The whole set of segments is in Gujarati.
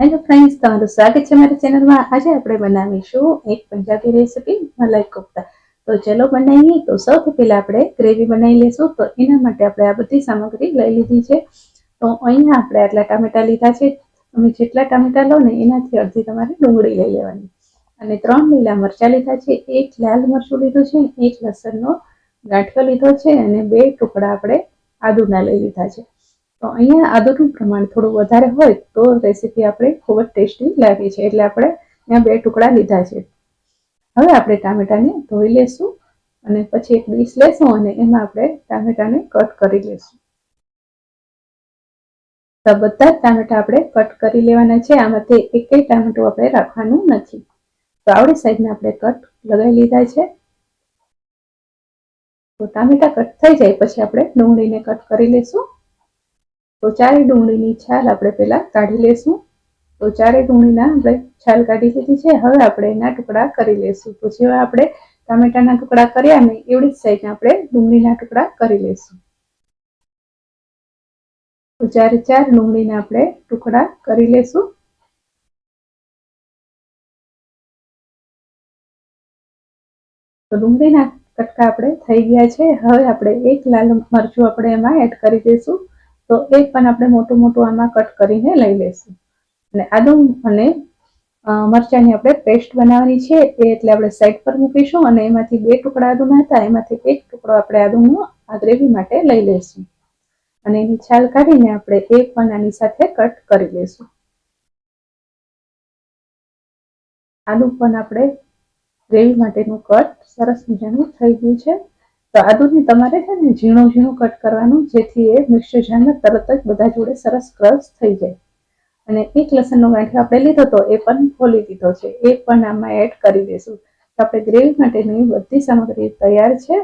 હેલો ફ્રેન્ડ્સ તમારું સ્વાગત છે મારા ચેનલમાં. આજે આપણે બનાવીશું એક પંજાબી રેસીપી મલાઈ કોફતા. તો ચલો બનાવીએ. તો સૌથી પહેલા આપણે ગ્રેવી બનાવી લઈશું. તો એના માટે આપણે આ બધી સામગ્રી લઈ લીધી છે. તો અહીંયા આપણે આટલા ટામેટા લીધા છે. તમે જેટલા ટામેટા લો ને એનાથી અડધી તમારે ડુંગળી લઈ લેવાની. અને ત્રણ લીલા મરચાં લીધા છે. એક લાલ મરચું લીધું છે. એક લસણનો ગાંઠિયો લીધો છે. અને બે ટુકડા આપણે આદુના લઈ લીધા છે. તો અહીંયા આદુનું પ્રમાણ થોડું વધારે હોય તો રેસીપી આપણે ખૂબ જ ટેસ્ટી લાગે છે. એટલે આપણે અહીંયા બે ટુકડા લીધા છે. હવે આપણે ટામેટાને ધોઈ લેશું અને પછી એક ડીશ લેશું અને એમાં આપણે ટામેટાને કટ કરી લેશું. તો બધા જ ટામેટા આપણે કટ કરી લેવાના છે. આમાંથી એક ટામેટું આપણે રાખવાનું નથી. તો આવડી સાઈઝના આપણે કટ લગાવી લીધા છે. તો ટામેટા કટ થઈ જાય પછી આપણે ડુંગળીને કટ કરી લેશું. તો ચારે ડુંગળીની છાલ આપણે પહેલા કાઢી લેશું. તો ચારે ડુંગળીના આપણે છાલ કાઢી લીધી છે. હવે આપણે એના ટુકડા કરી લેશું. તો જેવા આપણે ટામેટાના ટુકડા કર્યા ને એવડી જ સાઈઝના આપણે ડુંગળીના ટુકડા કરી લેશું. તો ચારે ચાર ડુંગળીના આપણે ટુકડા કરી લેશું. તો ડુંગળીના કટકા આપણે થઈ ગયા છે. હવે આપણે એક લાલ મરચું આપણે એમાં એડ કરી દઈશું તો એ પણ આપણે મોટું મોટું આમાં કટ કરીને લઈ લઈશું. અને આદુ અને મરચાંની આપણે પેસ્ટ બનાવવાની છે, એ એટલે આપણે સાઈડ પર મૂકીશું અને એમાંથી બે ટુકડા આદુના હતા એમાંથી એક ટુકડો આપણે આદુનો આ ગ્રેવી માટે લઈ લઈશું. અને એની છાલ કાઢીને આપણે એક પણ આની સાથે કટ કરી લઈશું. આદુ પણ આપણે ગ્રેવી માટેનું કટ સરસ મજાનું થઈ ગયું છે. તો આદુને તમારે છે ને ઝીણું ઝીણું કટ કરવાનું, જેથી એ મિક્સર જારમાં તરત જ બધા જોડે સરસ ક્રશ થઈ જાય. અને એક લસણનો ગાંઠિયો આપણે લીધો તો એ પણ ખોલી દીધો છે. એ પણ આમાં એડ કરી દઈશું. તો આપણે ગ્રેવી માટેની બધી સામગ્રી તૈયાર છે.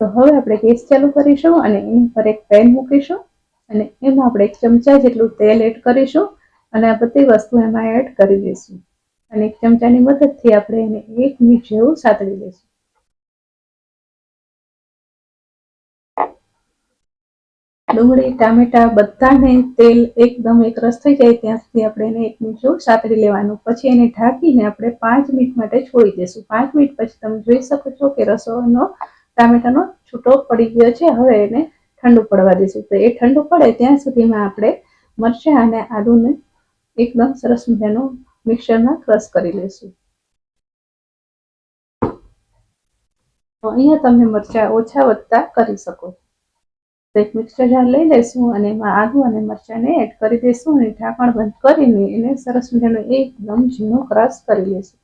તો હવે આપણે ગેસ ચાલુ કરીશું અને એની પર એક પેન મૂકીશું. અને એમાં આપણે એક ચમચા જેટલું તેલ એડ કરીશું અને આ બધી વસ્તુ એમાં એડ કરી દઈશું. અને એક ચમચાની મદદથી આપણે એને એક મિનિટ જેવું સાતળી લઈશું. ડુંગળી, ટામેટા, બધાને તેલ એકદમ એકરસ થઈ જાય ત્યાં સુધી આપણે એને એક મિનિટ જો સાતડી લેવાનું. પછી એને ઢાંકીને આપણે પાંચ મિનિટ માટે છોડી દેશું. પાંચ મિનિટ પછી તમે જોઈ શકો છો કે રસોનો ટામેટાનો છૂટો પડી ગયો છે. હવે એને ઠંડુ પડવા દઈશું તો એ ઠંડુ પડે ત્યાં સુધીમાં આપણે મરચાં અને આદુને એકદમ સરસ મજાનું મિક્સરમાં ક્રશ કરી લઈશું અહીંયા તમે મરચાં ઓછા વધતા કરી શકો. એક મિક્સર જાર લઈ લઈશું અને એમાં આદુ અને મરચાંને એડ કરી દઈશું અને ઢાંકણ બંધ કરીને એને સરસ મજાનું એકદમ ઝીણું ક્રશ કરી લઈશું.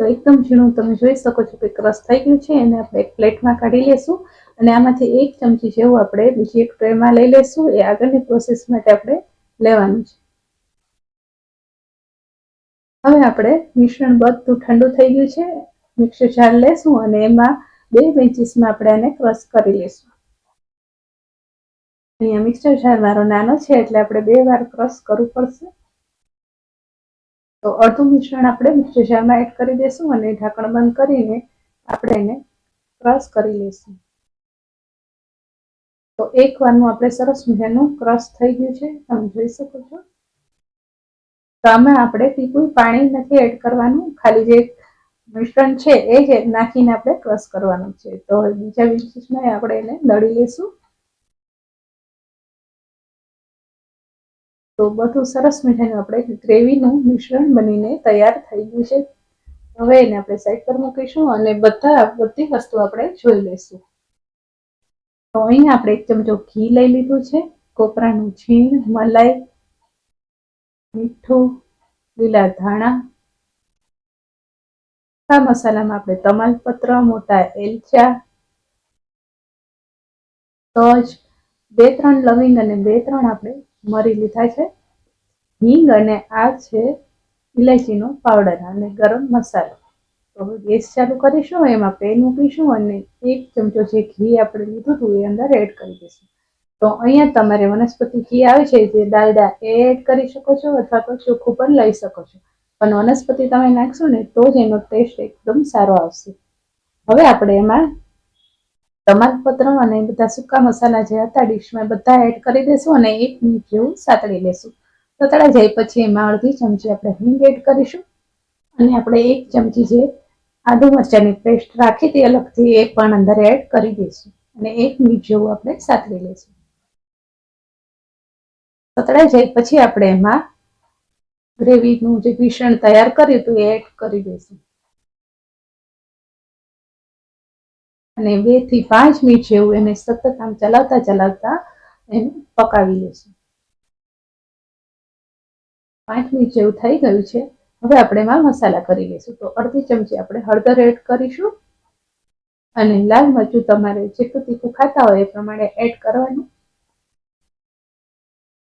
તો એકદમ ઝીણું તમે જોઈ શકો છો કે ક્રશ થઈ ગયું છે એને આપણે એક પ્લેટમાં કાઢી લેશું અને આમાંથી એક ચમચી જેવું આપણે બીજી એક ટ્રેમાં લઈ લઈશું. એ આગળની પ્રોસેસ માટે આપણે લેવાનું છે. હવે આપણે મિશ્રણ બધું ઠંડુ થઈ ગયું છે. મિક્સર જાર લેશું અને એમાં બે બેન્ચીસમાં આપણે એને ક્રશ કરી લઈશું. અહીંયા મિક્સર જાર મારો નાનો છે એટલે આપણે બે વાર ક્રશ કરવું પડશે. તો અડધું મિશ્રણ આપણે મિક્સર જારમાં એડ કરી દઈશું અને ઢાંકણ બંધ કરીને આપણે એને ક્રશ કરી લઈશું. તો એક વારનું આપણે સરસ મજાનું ક્રશ થઈ ગયું છે. તમે જોઈ શકો છો. તો આમાં આપણે કોઈ પાણી નથી એડ કરવાનું. ખાલી જે મિશ્રણ છે એ જ નાખીને આપણે ક્રશ કરવાનું છે. તો બીજા વિશેષમાં આપણે એને દળી લઈશું. તો બધું સરસ મજાનું આપણે ગ્રેવીનું મિશ્રણ બનીને તૈયાર થઈ ગયું છે. હવે એને આપણે સાઈડ પર મૂકીશું અને બધા બધી વસ્તુ આપણે જોઈ લઈશું. તો અહીંયા આપણે એક ચમચો ઘી લઈ લીધું છે, કોપરાનું છીણ મલાઈ, મીઠું, લીલા ધાણા. આ મસાલામાં આપણે તમાલપત્ર, મોટા એલચા, તજ, બે ત્રણ લવિંગ અને બે ત્રણ આપણે મરી લીધા છે. હિંગ અને આ છે ઇલાયચીનો પાવડર અને ગરમ મસાલો. તો ગેસ ચાલુ કરીશું, એમાં પેન મૂકીશું અને એક ચમચો જે ઘી આપણે લીધું હતું એ અંદર એડ કરી દઈશું. તો અહીંયા તમારે વનસ્પતિ ઘી આવે છે, જે ડાલડા એ એડ કરી શકો છો અથવા તો ચોખ્ખું પણ લઈ શકો છો. પણ વનસ્પતિ તમે નાખશો ને તો જ એનો ટેસ્ટ એકદમ સારો આવશે. હવે આપણે એમાં તમાલપત્ર અને બધા સૂકા મસાલા જે હતા ડીશમાં બધા એડ કરી દેશું અને એક મિનિટ જેવું સાતળી લેશું. સતળાઈ જાય પછી એમાં અડધી ચમચી આપણે હિંગ એડ કરીશું. અને આપણે એક ચમચી જે આદુ મરચાની પેસ્ટ રાખી હતી અલગથી એ પણ અંદર એડ કરી દઈશું. અને એક મિનિટ જેવું આપણે સાતરી લઈશું. સતળાઈ જાય પછી આપણે એમાં ગ્રેવીનું જે મિશ્રણ તૈયાર કર્યું હતું એ એડ કરી દઈશું. અને બેથી પાંચ મિનિટ જેવું એને સતત આમ ચલાવતા ચલાવતા એને પકાવી લઈશું. પાંચ મિનિટ જેવું થઈ ગયું છે, હવે આપણે એમાં મસાલા કરી લઈશું. તો અડધી ચમચી આપણે હળદર એડ કરીશું અને લાલ મરચું તમારે જેટલું તીખું ખાતા હોય એ પ્રમાણે એડ કરવાનું.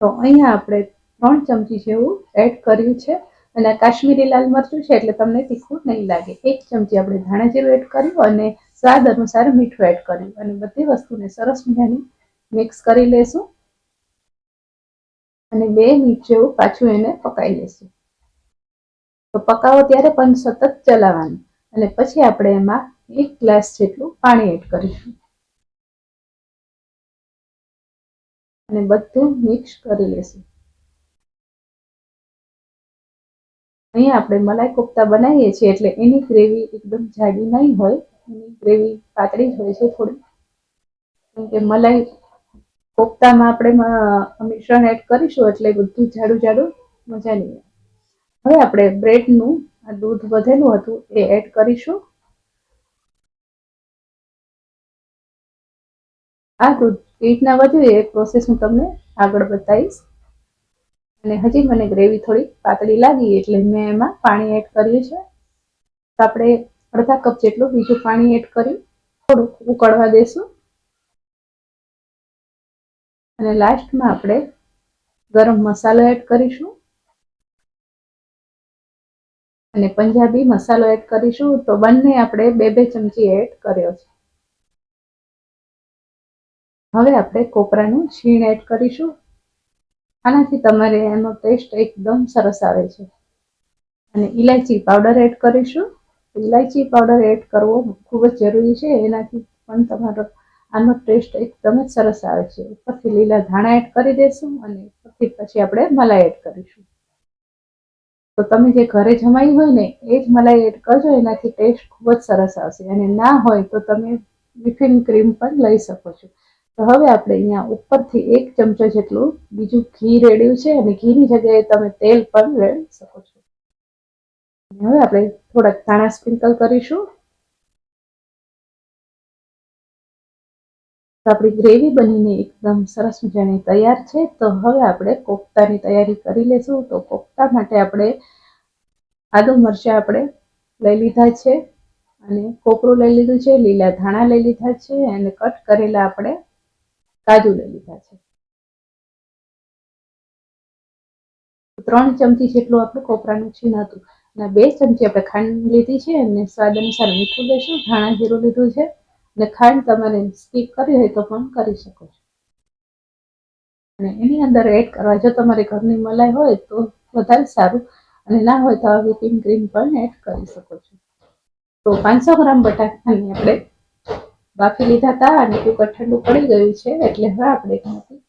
તો અહીંયા આપણે ત્રણ ચમચી જેવું એડ કર્યું છે અને કાશ્મીરી લાલ મરચું છે એટલે તમને તીખું નહીં લાગે. એક ચમચી આપણે ધાણા જીરું એડ કર્યું અને સ્વાદ અનુસાર મીઠું એડ કર્યું. અને બધી વસ્તુને સરસ મજાની મિક્સ કરી લેશું. અને બે મિનિટ જેવું પાછું એને પકાવી લેશું. તો પકાવો ત્યારે પણ સતત ચલાવવાનું. અને પછી આપણે એમાં એક ગ્લાસ જેટલું પાણી એડ કરીશું. અને બધું મિક્સ કરી લેશું. અહીંયા આપણે મલાઈ કોફતા બનાવીએ છીએ એટલે એની ગ્રેવી એકદમ જાડી નહીં હોય. એની ગ્રેવી પાતળી જ હોય છે થોડી. કેમ કે મલાઈ કોફતામાં આપણે મિશ્રણ એડ કરીશું એટલે બધું જાડું જાડું મજા નહીં હવે આપણે બ્રેડનું, આ દૂધ વધેલું હતું એ એડ કરીશું. આ દૂધ રીતના વધ્યું એ પ્રોસેસ હું તમને આગળ બતાવીશ. અને હજી મને ગ્રેવી થોડી પાતળી લાગી એટલે મેં એમાં પાણી એડ કર્યું છે. આપણે અડધા કપ જેટલું બીજું પાણી એડ કરી થોડુંક ઉકળવા દેશું. અને લાસ્ટમાં આપણે ગરમ મસાલો એડ કરીશું. અને પંજાબી મસાલો એડ કરીશું. તો બંને આપણે બે બે ચમચી એડ કર્યો છે. હવે આપણે કોપરાનું છીણ એડ કરીશું. આનાથી તમારે એનો ટેસ્ટ એકદમ સરસ આવે છે. અને ઇલાયચી પાવડર એડ કરીશું. ઇલાયચી પાવડર એડ કરવો ખૂબ જ જરૂરી છે. એનાથી પણ તમારો આનો ટેસ્ટ એકદમ જ સરસ આવે છે. ઉપરથી લીલા ધાણા એડ કરી દઈશું અને ઉપરથી પછી આપણે મલાઈ એડ કરીશું. તો તમે જે ઘરે જમાઈ હોય ને, એ જ મલાઈ એડ કરજો, એનાથી ટેસ્ટ ખૂબ જ સરસ આવશે. અને ના હોય તો તમે વિફિંગ ક્રીમ પણ લઈ શકો છો. તો હવે આપણે અહીંયા ઉપરથી એક ચમચો જેટલું બીજું ઘી રેડ્યું છે અને ઘીની જગ્યાએ તમે તેલ પણ રેડી શકો છો. હવે આપણે થોડાક ધાણા સ્પ્રિંકલ કરીશું. આપણી ગ્રેવી બનીને એકદમ સરસ મજાની તૈયાર છે. તો હવે આપણે કોફતાની તૈયારી કરી લેશું. તો કોફતા માટે આપણે આદુ મરચાં આપણે લઈ લીધા છે અને કોપરું લઈ લીધું છે, લીલા ધાણા લઈ લીધા છે અને કટ કરેલા આપણે કાજુ લઈ લીધા છે. ત્રણ ચમચી જેટલું આપણે કોપરાનું છીણ હતું. અને બે ચમચી આપણે ખાંડ લીધી છે અને સ્વાદ અનુસાર મીઠું લઈશું. ધાણા જીરું લીધું છે. અને ખાંડ તમારે સ્કીપ કરી હોય તો પણ કરી શકો છો. અને એની અંદર એડ કરવા, જો તમારી ઘરની મલાઈ હોય તો વધારે સારું અને ના હોય તો વિપિંગ ક્રીમ પણ એડ કરી શકો છો. તો પાંચસો ગ્રામ બટાકાની આપણે બાફી લીધા હતા અને કુકર ઠંડુ પડી ગયું છે એટલે હવે આપણે એમાંથી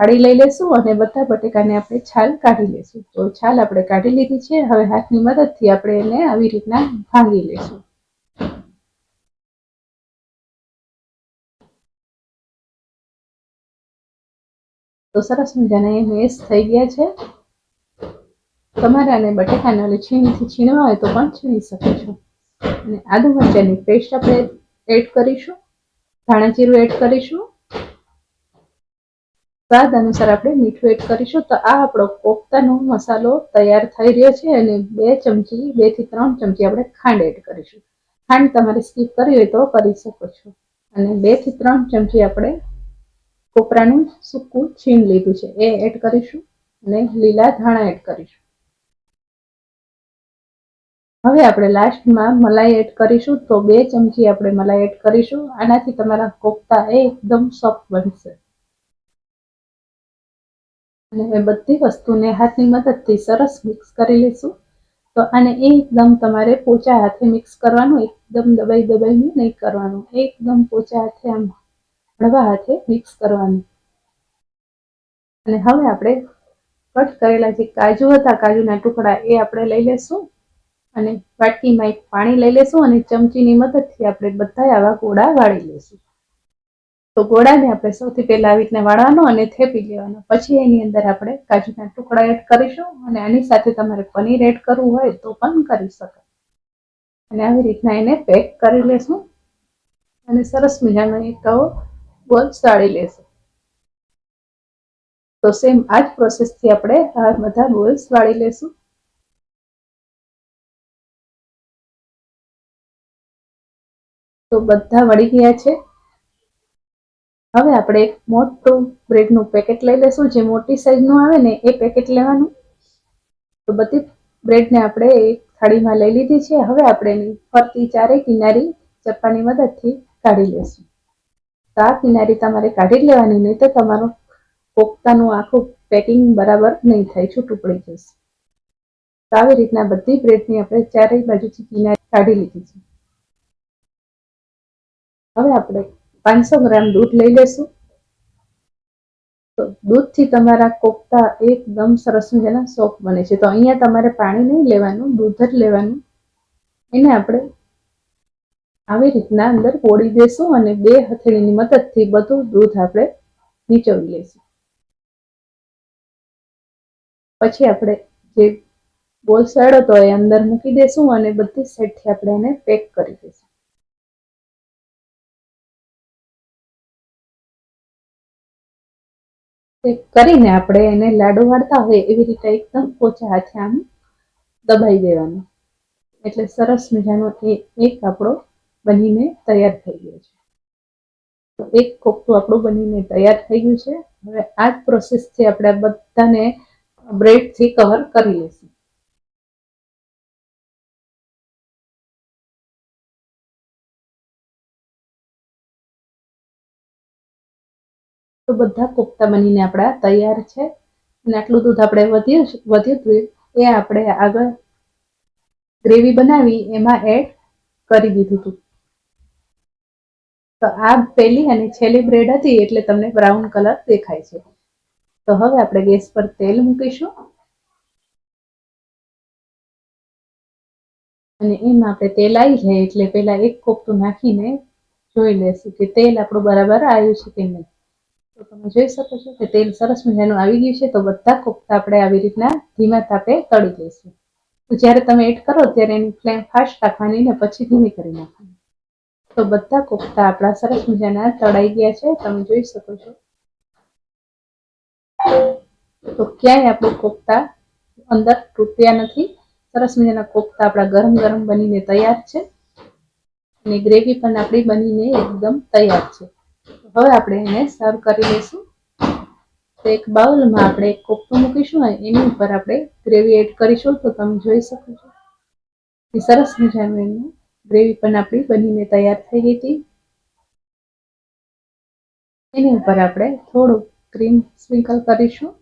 થાળી લઈ લેશું અને બધા બટેકાને આપણે છાલ કાઢી લેશું. તો છાલ આપણે કાઢી લીધી છે, હવે હાથની મદદથી આપણે એને આવી રીતના ભાંગી લેશું. તો સરસ મજાના એ મેસ થઈ ગયા છે. તમારે આને ઓલી છીણીથી છીણવા હોય તો પણ છીણી શકો છો. અને આદુ મરચાની પેસ્ટ આપણે એડ કરીશું. ધાણા જીરું એડ કરીશું. સ્વાદ અનુસાર આપણે મીઠું એડ કરીશું. તો આ આપણો કોફતાનો મસાલો તૈયાર થઈ રહ્યો છે અને બે ચમચી, બેથી ત્રણ ચમચી આપણે ખાંડ એડ કરીશું. ખાંડ તમારે સ્કીપ કરવી હોય તો કરી શકો છો. અને બેથી ત્રણ ચમચી આપણે કોપરાનું સૂકું છીણ લીધું છે. એ એડ કરીશું અને લીલા ધાણા એડ કરીશું. હવે આપણે લાસ્ટમાં મલાઈ એડ કરીશું. તો બે ચમચી આપણે મલાઈ એડ કરીશું. આનાથી તમારા કોફતા એકદમ સોફ્ટ બનશે. અને એ બધી વસ્તુને હાથની મદદથી સરસ મિક્સ કરી લઈશું. તો આને એકદમ તમારે પોચા હાથે મિક્સ કરવાનું, એકદમ દબાઈ દબાઈને નહીં કરવાનું. એકદમ પોચા હાથે આમ હળવા હાથે મિક્સ કરવાનું. અને હવે આપણે કટ કરેલા જે કાજુ હતા, કાજુના ટુકડા એ આપણે લઈ લેશું. અને વાટકીમાં એક પાણી લઈ લેશું અને ચમચીની મદદથી આપણે બધા આવા ગોળા વાળી લેશું. તો ગોળાને આપણે સૌથી પહેલા આવી રીતના વાળવાનો અને થેપી લેવાનો. પછી એની અંદર આપણે કાજુના ટુકડા એડ કરીશું અને આની સાથે તમારે પનીર એડ કરવું હોય તો પણ કરી શકાય. અને આવી રીતના એને પેક કરી લેશું. અને સરસ મજાનો એક સાળી લેશું. તો સેમ આ જ પ્રોસેસથી આપણે આ બધા બોલ્સ વાળી લેશું. તો બધા વળી ગયા છે. હવે આપણે એક મોટું બ્રેડનું પેકેટ લઈ લેશું. જે મોટી સાઈઝનું આવે ને એ પેકેટ લેવાનું. તો બધી બ્રેડને આપણે એક થાળીમાં લઈ લીધી છે. હવે આપણે એની ફરતી ચારે કિનારી ચપ્પાની મદદથી કાઢી લેશું. તો આ કિનારી તમારે કાઢી જ લેવાની, નહીં તો તમારું કોફતાનું આખું પેકિંગ બરાબર નહીં થાય, છૂટું પડી જશે. તો આવી રીતના બધી બ્રેડની આપણે ચારેય બાજુથી કિનારી કાઢી લીધી છે. હવે આપણે પાંચસો ગ્રામ દૂધ લઈ લેશું તો દૂધથી તમારા કોફતા એકદમ સરસ મજાના સોફ્ટ બને છે. તો અહીંયા તમારે પાણી નહીં લેવાનું, દૂધ જ લેવાનું. એને આપણે આવી રીતના અંદર પોળી દેશું અને બે હથેળીની મદદથી બધું દૂધ આપણે નીચોવી લઈશું. પછી આપણે જે બોલ સડો તો એ અંદર મૂકી દેશું અને બધી સેટથી આપણે એને પેક કરી દઈશું. કરીને આપણે એને લાડુ વાળતા હોય એવી રીતે એકદમ પોચા હાથે આમ દબાઈ દેવાનું. એટલે સરસ મજાનો એ એક આપણો બનીને તૈયાર થઈ ગયો છે. એક કોફતું આપણું બનીને તૈયાર થઈ ગયું છે. હવે આ જ પ્રોસેસથી આપણે બધાને બ્રેડથી કવર કરી લઈશું. તો બધા કોફતા બનીને આપણા તૈયાર છે. અને આટલું દૂધ આપણે વધ્યું વધ્યું હતું, એ આપણે આગળ ગ્રેવી બનાવી, એમાં એડ કરી દીધું હતું. તો આ પહેલી અને છેલ્લી બ્રેડ હતી એટલે તમને બ્રાઉન કલર દેખાય છે. તો હવે આપણે ગેસ પર તેલ મૂકીશું. અને એમાં આપણે તેલ આવી જાય એટલે પહેલા એક કોફતું નાખીને જોઈ લેશું કે તેલ આપણું બરાબર આવ્યું છે કે નહીં. તો તમે જોઈ શકો છો કે તેલ સરસ મજાનું આવી ગયું છે તો બધા કોફતા આપણે આવી રીતના ધીમા તાપે તળી લઈશું. તો જ્યારે તમે એડ કરો ત્યારે એની ફ્લેમ ફાસ્ટ રાખવાની ને પછી ધીમી કરી નાખવાની. તો બધા કોફતા આપણા સરસ મજાના તળાઈ ગયા છે. તમે જોઈ શકો છો. તો ક્યાંય આપણું કોફતા અંદર તૂટ્યા નથી. સરસ મજાના કોફતા આપણા ગરમ ગરમ બનીને તૈયાર છે. અને ગ્રેવી પણ આપણી બનીને એકદમ તૈયાર છે. હવે આપણે એને સર્વ કરી લઈશું. તો એક બાઉલમાં આપણે એક કોફતું મૂકીશું અને એની ઉપર આપણે ગ્રેવી એડ કરીશું. તો તમે જોઈ શકો છો. એ સરસ મજાનું એનું ગ્રેવી પણ આપણી બનીને તૈયાર થઈ ગઈ હતી. એની ઉપર આપણે થોડું ક્રીમ સ્પ્રિંકલ કરીશું.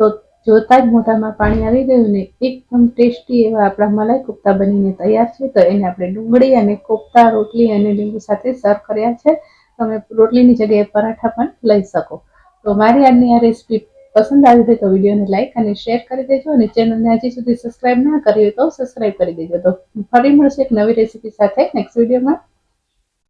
તો જોતા જ મોઢામાં પાણી આવી ગયું ને એકદમ ટેસ્ટી એવા આપણા મલાઈ કોફતા બનીને તૈયાર છે. તો એને આપણે ડુંગળી અને કોફતા, રોટલી અને લીંબુ સાથે સર્વ કર્યા છે. તમે રોટલીની જગ્યાએ પરાઠા પણ લઈ શકો. તો મારી આજની આ રેસીપી પસંદ આવી હોય તો વિડીયોને લાઈક અને શેર કરી દેજો અને ચેનલને હજી સુધી સબસ્ક્રાઇબ ના કરી હોય તો સબસ્ક્રાઇબ કરી દેજો. તો ફરી મળશે એક નવી રેસીપી સાથે નેક્સ્ટ વિડીયોમાં